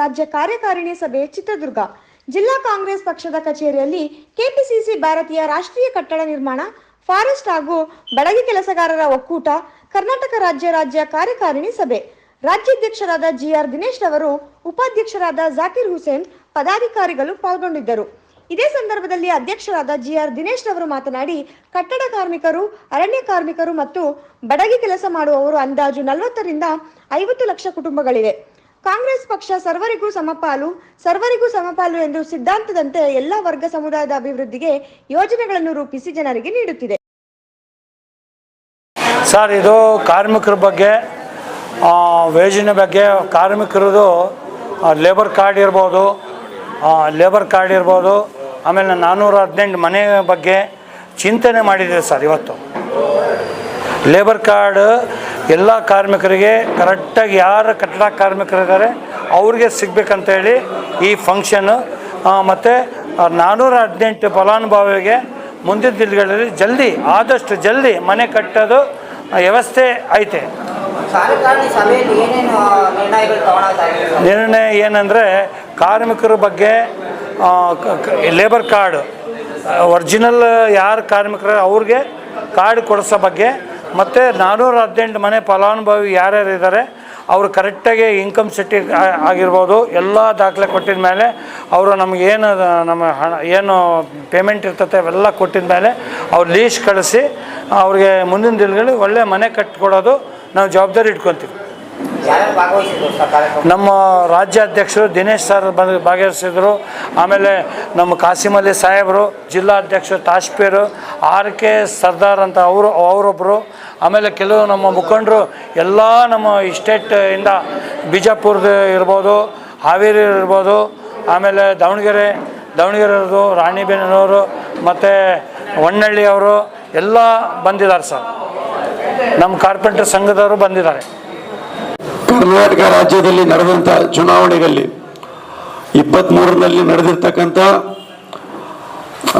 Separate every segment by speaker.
Speaker 1: ರಾಜ್ಯ ಕಾರ್ಯಕಾರಿಣಿ ಸಭೆ ಚಿತ್ರದುರ್ಗ. ಜಿಲ್ಲಾ ಕಾಂಗ್ರೆಸ್ ಪಕ್ಷದ ಕಚೇರಿಯಲ್ಲಿ ಕೆಪಿಸಿಸಿ ಭಾರತೀಯ ರಾಷ್ಟ್ರೀಯ ಕಟ್ಟಡ ನಿರ್ಮಾಣ, ಫಾರೆಸ್ಟ್ ಹಾಗೂ ಬಡಗಿ ಕೆಲಸಗಾರರ ಒಕ್ಕೂಟ, ಕರ್ನಾಟಕ ರಾಜ್ಯ ರಾಜ್ಯ ಕಾರ್ಯಕಾರಿಣಿ ಸಭೆ. ರಾಜ್ಯಾಧ್ಯಕ್ಷರಾದ ಜಿಆರ್ ದಿನೇಶ್ ರವರು, ಉಪಾಧ್ಯಕ್ಷರಾದ ಜಾಕಿರ್ ಹುಸೇನ್ ಪದಾಧಿಕಾರಿಗಳು ಪಾಲ್ಗೊಂಡಿದ್ದರು. ಇದೇ ಸಂದರ್ಭದಲ್ಲಿ ಅಧ್ಯಕ್ಷರಾದ ಜಿಆರ್ ದಿನೇಶ್ ಅವರು ಮಾತನಾಡಿ, ಕಟ್ಟಡ ಕಾರ್ಮಿಕರು, ಅರಣ್ಯ ಕಾರ್ಮಿಕರು ಮತ್ತು ಬಡಗಿ ಕೆಲಸ ಮಾಡುವವರು ಅಂದಾಜು ನಲವತ್ತರಿಂದ ಐವತ್ತು ಲಕ್ಷ ಕುಟುಂಬಗಳಿವೆ. ಕಾಂಗ್ರೆಸ್ ಪಕ್ಷ ಸರ್ವರಿಗೂ ಸಮಪಾಲು ಸರ್ವರಿಗೂ ಸಮಪಾಲು ಎಂದು ಸಿದ್ಧಾಂತದಂತೆ ಎಲ್ಲ ವರ್ಗ ಸಮುದಾಯದ ಅಭಿವೃದ್ಧಿಗೆ ಯೋಜನೆಗಳನ್ನು ರೂಪಿಸಿ ಜನರಿಗೆ ನೀಡುತ್ತಿದೆ.
Speaker 2: ಸರ್, ಇದು ಕಾರ್ಮಿಕರ ಬಗ್ಗೆ ವೇಜಿನ ಬಗ್ಗೆ ಕಾರ್ಮಿಕರದು ಲೇಬರ್ ಕಾರ್ಡ್ ಇರ್ಬೋದು ಲೇಬರ್ ಕಾರ್ಡ್ ಇರ್ಬೋದು, ಆಮೇಲೆ ನಾನ್ನೂರ ಹದಿನೆಂಟು ಮನೆ ಬಗ್ಗೆ ಚಿಂತನೆ ಮಾಡಿದ್ದೀವಿ ಸರ್ ಇವತ್ತು. ಲೇಬರ್ ಕಾರ್ಡ್ ಎಲ್ಲ ಕಾರ್ಮಿಕರಿಗೆ ಕರೆಕ್ಟಾಗಿ ಯಾರು ಕಟ್ಟಡ ಕಾರ್ಮಿಕರಿದ್ದಾರೆ ಅವ್ರಿಗೆ ಸಿಗ್ಬೇಕಂತೇಳಿ ಈ ಫಂಕ್ಷನ್ನು ಮತ್ತು ನಾನ್ನೂರ ಹದಿನೆಂಟು ಫಲಾನುಭವಿಗೆ ಮುಂದಿನ ದಿನಗಳಲ್ಲಿ ಜಲ್ದಿ ಆದಷ್ಟು ಜಲ್ದಿ ಮನೆ ಕಟ್ಟೋದು ವ್ಯವಸ್ಥೆ ಐತೆ. ನಿರ್ಣಯ ಏನಂದರೆ ಕಾರ್ಮಿಕರ ಬಗ್ಗೆ ಲೇಬರ್ ಕಾರ್ಡ್ ಒರಿಜಿನಲ್ ಯಾರು ಕಾರ್ಮಿಕರು ಅವ್ರಿಗೆ ಕಾರ್ಡ್ ಕೊಡಿಸೋ ಬಗ್ಗೆ ಮತ್ತು ನಾನ್ನೂರ ಹದಿನೆಂಟು ಮನೆ ಫಲಾನುಭವಿ ಯಾರ್ಯಾರು ಇದ್ದಾರೆ ಅವರು ಕರೆಕ್ಟಾಗಿ ಇನ್ಕಮ್ ಸರ್ಟಿಫಿಕ್ ಆಗಿರ್ಬೋದು, ಎಲ್ಲ ದಾಖಲೆ ಕೊಟ್ಟಿದ ಮೇಲೆ ಅವರು ನಮಗೇನು ನಮ್ಮ ಹಣ, ಏನು ಪೇಮೆಂಟ್ ಇರ್ತತೆ ಅವೆಲ್ಲ ಕೊಟ್ಟಿದ ಮೇಲೆ ಅವ್ರು ಲೀಸ್ ಕಳಿಸಿ, ಅವ್ರಿಗೆ ಮುಂದಿನ ದಿನಗಳಲ್ಲಿ ಒಳ್ಳೆ ಮನೆ ಕಟ್ಟಿಕೊಡೋದು ನಾವು ಜವಾಬ್ದಾರಿ ಇಟ್ಕೊತೀವಿ
Speaker 3: ಯಾರ್ಯಾರು ಭಾಗವಹಿಸಿದ್ರು ಸರ್ ಕಾರ್ಯಕ್ರಮ
Speaker 2: ನಮ್ಮ ರಾಜ್ಯಾಧ್ಯಕ್ಷರು ದಿನೇಶ್ ಸರ್ ಬಂದು ಭಾಗವಹಿಸಿದ್ರು. ಆಮೇಲೆ ನಮ್ಮ ಕಾಸಿಮ್ ಅಲಿ ಸಾಹೇಬರು ಜಿಲ್ಲಾಧ್ಯಕ್ಷರು ತಾಶ್ಪೀರು, ಆರ್ ಕೆ ಸರ್ದಾರ್ ಅಂತ ಅವರು ಅವರೊಬ್ಬರು ಆಮೇಲೆ ಕೆಲವು ನಮ್ಮ ಮುಖಂಡರು ಎಲ್ಲ ನಮ್ಮ ಇಸ್ಟೇಟಿಂದ ಬಿಜಾಪುರದ ಇರ್ಬೋದು, ಹಾವೇರಿ ಇರ್ಬೋದು, ಆಮೇಲೆ ದಾವಣಗೆರೆ, ದಾವಣಗೆರೆಯವ್ರದ್ದು ರಾಣಿಬೆನ್ನೂರು, ಮತ್ತು ಹೊನ್ನಳ್ಳಿಯವರು ಎಲ್ಲ ಬಂದಿದ್ದಾರೆ ಸರ್. ನಮ್ಮ ಕಾರ್ಪೆಂಟರ್ ಸಂಘದವರು ಬಂದಿದ್ದಾರೆ.
Speaker 4: ಕರ್ನಾಟಕ ರಾಜ್ಯದಲ್ಲಿ ನಡೆದಂತ ಚುನಾವಣೆಗಳಲ್ಲಿ ಇಪ್ಪತ್ಮೂರರಲ್ಲಿ ನಡೆದಿರ್ತಕ್ಕಂಥ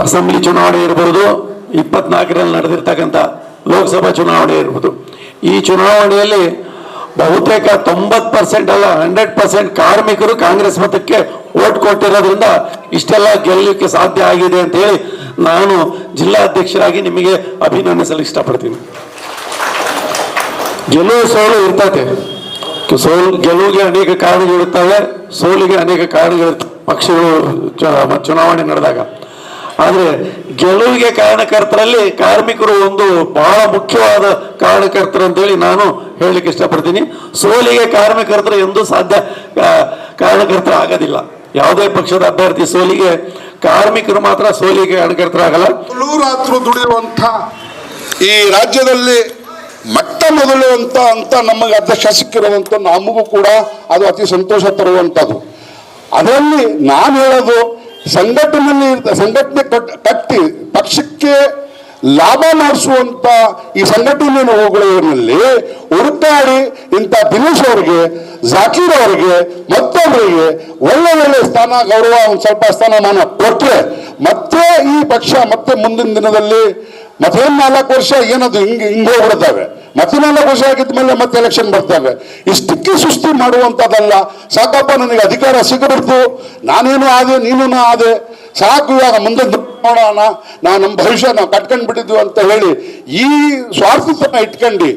Speaker 4: ಅಸೆಂಬ್ಲಿ ಚುನಾವಣೆ ಇರ್ಬೋದು, ಇಪ್ಪತ್ನಾಲ್ಕರಲ್ಲಿ ನಡೆದಿರ್ತಕ್ಕಂಥ ಲೋಕಸಭಾ ಚುನಾವಣೆ ಇರ್ಬೋದು. ಈ ಚುನಾವಣೆಯಲ್ಲಿ ಬಹುತೇಕ ತೊಂಬತ್ತು ಪರ್ಸೆಂಟ್ ಅಲ್ಲ, ಹಂಡ್ರೆಡ್ ಪರ್ಸೆಂಟ್ ಕಾರ್ಮಿಕರು ಕಾಂಗ್ರೆಸ್ ಮತಕ್ಕೆ ಓಟ್ ಕೊಟ್ಟಿರೋದ್ರಿಂದ ಇಷ್ಟೆಲ್ಲ ಗೆಲ್ಲಲಿಕ್ಕೆ ಸಾಧ್ಯ ಆಗಿದೆ ಅಂತ ಹೇಳಿ ನಾನು ಜಿಲ್ಲಾಧ್ಯಕ್ಷರಾಗಿ ನಿಮಗೆ ಅಭಿನಂದಿಸಲು ಇಷ್ಟಪಡ್ತೀನಿ ಗೆಲುವು ಸೋಲು ಇರ್ತದೆ ಸೋಲು ಗೆಲುವಿಗೆ ಅನೇಕ ಕಾರಣಗಳಿರ್ತವೆ ಸೋಲಿಗೆ ಅನೇಕ ಕಾರಣಗಳಿರ್ತವೆ ಪಕ್ಷಗಳು ಚುನಾವಣೆ ನಡೆದಾಗ. ಆದರೆ ಗೆಲುವಿಗೆ ಕಾರಣಕರ್ತರಲ್ಲಿ ಕಾರ್ಮಿಕರು ಒಂದು ಬಹಳ ಮುಖ್ಯವಾದ ಕಾರಣಕರ್ತರು ಅಂತೇಳಿ ನಾನು ಹೇಳಲಿಕ್ಕೆ ಇಷ್ಟಪಡ್ತೀನಿ. ಸೋಲಿಗೆ ಕಾರ್ಮಿಕರ್ತರು ಎಂದೂ ಸಾಧ್ಯ ಕಾರಣಕರ್ತರ ಆಗೋದಿಲ್ಲ. ಯಾವುದೇ ಪಕ್ಷದ ಅಭ್ಯರ್ಥಿ ಸೋಲಿಗೆ, ಕಾರ್ಮಿಕರು ಮಾತ್ರ ಸೋಲಿಗೆ ಕಾರಣಕರ್ತರಾಗಲ್ಲ.
Speaker 5: ದುಡಿಯುವಂಥ ಈ ರಾಜ್ಯದಲ್ಲಿ ಮಟ್ಟ ಮೊದಲು ಅಂತ ಅಂತ ನಮಗೆ ಅಧ್ಯಕ್ಷ ಸಿಕ್ಕಿರುವಂಥ ನಮಗೂ ಕೂಡ ಅದು ಅತಿ ಸಂತೋಷ ತರುವಂಥದ್ದು ಅದರಲ್ಲಿ ನಾನು ಹೇಳೋದು ಸಂಘಟನೆಯಲ್ಲಿ ಸಂಘಟನೆ ಕಟ್- ಕಟ್ಟಿ ಪಕ್ಷಕ್ಕೆ ಲಾಭ ಮಾಡಿಸುವಂತ ಈ ಸಂಘಟನೆ ಹೋಗುವಲ್ಲಿ ಹುಡುಕಾಡಿ ಇಂಥ ದಿನೇಶ್ ಅವರಿಗೆ, ಜಾಕೀರ್ ಅವರಿಗೆ ಮತ್ತೊಬ್ಬರಿಗೆ ಒಳ್ಳೆ ಒಳ್ಳೆ ಸ್ಥಾನ, ಗೌರವ ಒಂದು ಸ್ವಲ್ಪ ಸ್ಥಾನಮಾನ ಕೊಟ್ರೆ ಮತ್ತೆ ಈ ಪಕ್ಷ ಮತ್ತೆ ಮುಂದಿನ ದಿನದಲ್ಲಿ ಮತ್ತೆ ನಾಲ್ಕು ವರ್ಷ ಏನದು ಹಿಂಗೆ ಹಿಂಗೆ ಹೋಗ್ಬಿಡ್ತವೆ. ಮತ್ತೆ ನಾಲ್ಕು ವರ್ಷ ಆಗಿದ ಮೇಲೆ ಮತ್ತೆ ಎಲೆಕ್ಷನ್ ಬರ್ತವೆ. ಇಷ್ಟಕ್ಕೆ ಸುಸ್ತಿ ಮಾಡುವಂಥದ್ದಲ್ಲ ಸಾಕಪ್ಪ, ನನಗೆ ಅಧಿಕಾರ ಸಿಗಬಿಡ್ತು ನಾನೇನು ಆದೆ ನೀನು ಆದೆ. ಸಾಕು, ಇವಾಗ ಮುಂದೆ ನೋಡೋಣ ನಾ ನಮ್ಮ ಭವಿಷ್ಯ ನಾವು ಕಟ್ಕೊಂಡು ಬಿಟ್ಟಿದ್ವಿ ಅಂತ ಹೇಳಿ ಈ ಸ್ವಾರ್ಥತನ ಇಟ್ಕೊಂಡು.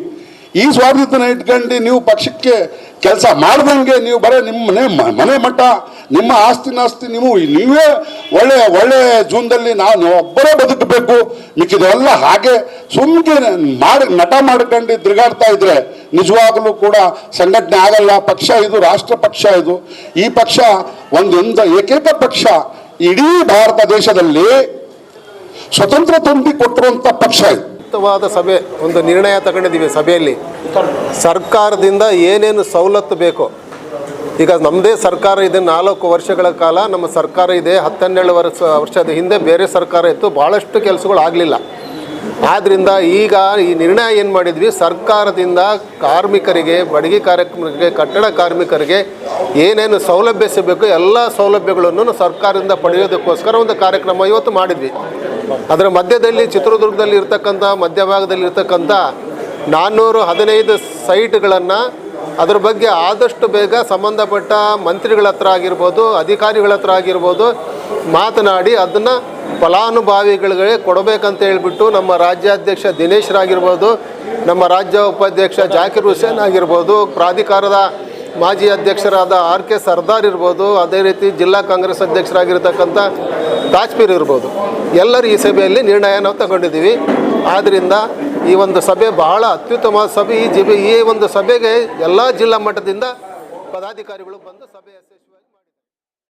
Speaker 5: ಈ ಸ್ವಾರ್ಥತನ ಇಟ್ಕೊಂಡು ನೀವು ಪಕ್ಷಕ್ಕೆ ಕೆಲಸ ಮಾಡ್ದಂಗೆ ನೀವು ಬರೀ ನಿಮ್ಮ ಮನೆ ಮನೆ ಮಠ ನಿಮ್ಮ ಆಸ್ತಿ ನಾಸ್ತಿ ನೀವು ನೀವೇ ಒಳ್ಳೆ ಒಳ್ಳೆ ಜೂನ್ದಲ್ಲಿ ನಾನು ಒಬ್ಬರೇ ಬದುಕಬೇಕು. ಮಿಕ್ಕಿದೆಲ್ಲ ಹಾಗೆ ಸುಮ್ಮನೆ ಮಾಡಿ, ನಟ ಮಾಡ್ಕೊಂಡು ತಿರುಗಾಡ್ತಾ ಇದ್ರೆ ನಿಜವಾಗಲೂ ಕೂಡ ಸಂಘಟನೆ ಆಗಲ್ಲ. ಪಕ್ಷ ಇದು, ರಾಷ್ಟ್ರ ಪಕ್ಷ ಇದು. ಈ ಪಕ್ಷ ಒಂದೊಂದು ಏಕೈಕ ಪಕ್ಷ ಇಡೀ ಭಾರತ ದೇಶದಲ್ಲಿ ಸ್ವತಂತ್ರ ತುಂಬಿ ಕೊಟ್ಟಿರುವಂಥ ಪಕ್ಷ ಇದು.
Speaker 6: ವಾದ ಸಭೆ, ಒಂದು ನಿರ್ಣಯ ತಗೊಂಡಿದ್ದೀವಿ ಸಭೆಯಲ್ಲಿ. ಸರ್ಕಾರದಿಂದ ಏನೇನು ಸವಲತ್ತು ಬೇಕೋ ಈಗ ನಮ್ಮದೇ ಸರ್ಕಾರ ಇದೆ, ನಾಲ್ಕು ವರ್ಷಗಳ ಕಾಲ ನಮ್ಮ ಸರ್ಕಾರ ಇದೆ, ಹತ್ತನ್ನೆರಡು ವರ್ಷ, ವರ್ಷದ ಹಿಂದೆ ಬೇರೆ ಸರ್ಕಾರ ಇತ್ತು, ಭಾಳಷ್ಟು ಕೆಲಸಗಳು ಆಗಲಿಲ್ಲ. ಆದ್ದರಿಂದ ಈಗ ಈ ನಿರ್ಣಯ ಏನು ಮಾಡಿದ್ವಿ, ಸರ್ಕಾರದಿಂದ ಕಾರ್ಮಿಕರಿಗೆ, ಬಡಗಿ ಕಾರ್ಯಕ್ರಮಕ್ಕೆ, ಕಟ್ಟಡ ಕಾರ್ಮಿಕರಿಗೆ ಏನೇನು ಸೌಲಭ್ಯ ಸಿಗಬೇಕು, ಎಲ್ಲ ಸೌಲಭ್ಯಗಳನ್ನು ಸರ್ಕಾರದಿಂದ ಪಡೆಯೋದಕ್ಕೋಸ್ಕರ ಒಂದು ಕಾರ್ಯಕ್ರಮ ಇವತ್ತು ಮಾಡಿದ್ವಿ. ಅದರ ಮಧ್ಯದಲ್ಲಿ ಚಿತ್ರದುರ್ಗದಲ್ಲಿ ಇರ್ತಕ್ಕಂಥ, ಮಧ್ಯಭಾಗದಲ್ಲಿ ಇರ್ತಕ್ಕಂಥ ನಾನ್ನೂರು ಹದಿನೈದು ಸೈಟ್ಗಳನ್ನು ಅದ್ರ ಬಗ್ಗೆ ಆದಷ್ಟು ಬೇಗ ಸಂಬಂಧಪಟ್ಟ ಮಂತ್ರಿಗಳ ಹತ್ರ ಆಗಿರ್ಬೋದು, ಅಧಿಕಾರಿಗಳ ಹತ್ರ ಆಗಿರ್ಬೋದು ಮಾತನಾಡಿ ಅದನ್ನು ಫಲಾನುಭವಿಗಳಿಗೆ ಕೊಡಬೇಕಂತ ಹೇಳ್ಬಿಟ್ಟು ನಮ್ಮ ರಾಜ್ಯಾಧ್ಯಕ್ಷ ದಿನೇಶ್ರಾಗಿರ್ಬೋದು ನಮ್ಮ ರಾಜ್ಯ ಉಪಾಧ್ಯಕ್ಷ ಜಾಕಿರ್ ಹುಸೇನ್ ಆಗಿರ್ಬೋದು, ಪ್ರಾಧಿಕಾರದ ಮಾಜಿ ಅಧ್ಯಕ್ಷರಾದ ಆರ್ ಕೆ ಸರ್ದಾರ್ ಇರ್ಬೋದು, ಅದೇ ರೀತಿ ಜಿಲ್ಲಾ ಕಾಂಗ್ರೆಸ್ ಅಧ್ಯಕ್ಷರಾಗಿರ್ತಕ್ಕಂಥ ತಾಜ್ಪೀರ್ ಇರ್ಬೋದು. ಎಲ್ಲರೂ ಈ ಸಭೆಯಲ್ಲಿ ನಿರ್ಣಯ ನಾವು ತಗೊಂಡಿದ್ದೀವಿ. ಆದ್ದರಿಂದ ಈ ಒಂದು ಸಭೆ ಬಹಳ ಅತ್ಯುತ್ತಮ ಸಭೆ. ಈ ಈ ಒಂದು ಸಭೆಗೆ ಎಲ್ಲ ಜಿಲ್ಲಾ ಮಟ್ಟದಿಂದ ಪದಾಧಿಕಾರಿಗಳು ಬಂದು ಸಭೆಯ